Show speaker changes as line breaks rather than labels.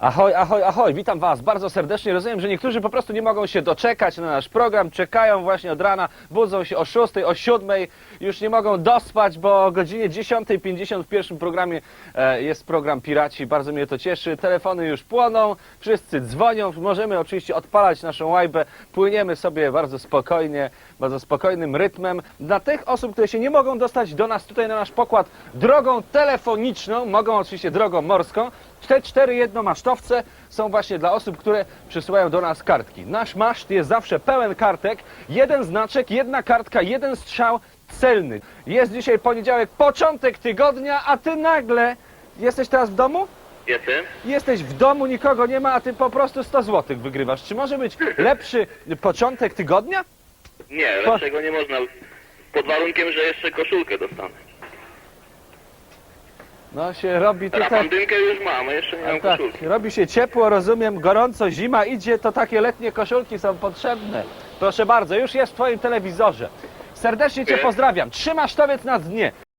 Ahoj, ahoj, ahoj, witam Was bardzo serdecznie. Rozumiem, że niektórzy po prostu nie mogą się doczekać na nasz program, czekają właśnie od rana, budzą się o 6, o 7, już nie mogą dospać, bo o godzinie 10.50 w pierwszym programie e, jest program Piraci. Bardzo mnie to cieszy. Telefony już płoną, wszyscy dzwonią, możemy oczywiście odpalać naszą łajbę, płyniemy sobie bardzo spokojnie, bardzo spokojnym rytmem. Dla tych osób, które się nie mogą dostać do nas tutaj na nasz pokład drogą telefoniczną, mogą oczywiście drogą morską, te cztery są właśnie dla osób, które przysyłają do nas kartki. Nasz maszt jest zawsze pełen kartek, jeden znaczek, jedna kartka, jeden strzał celny. Jest dzisiaj poniedziałek, początek tygodnia, a ty nagle jesteś teraz w domu?
Jestem.
Jesteś w domu, nikogo nie ma, a ty po prostu 100 zł wygrywasz. Czy może być lepszy początek tygodnia?
Nie, lepszego nie można. Pod warunkiem, że jeszcze koszulkę dostanę.
No się robi tutaj...
Rapandynkę już mam, a jeszcze nie mam
tak,
koszulki.
robi się ciepło, rozumiem, gorąco, zima idzie, to takie letnie koszulki są potrzebne. Proszę bardzo, już jest w Twoim telewizorze. Serdecznie Cię
Dziękuję.
pozdrawiam. Trzymasz towiec na dnie.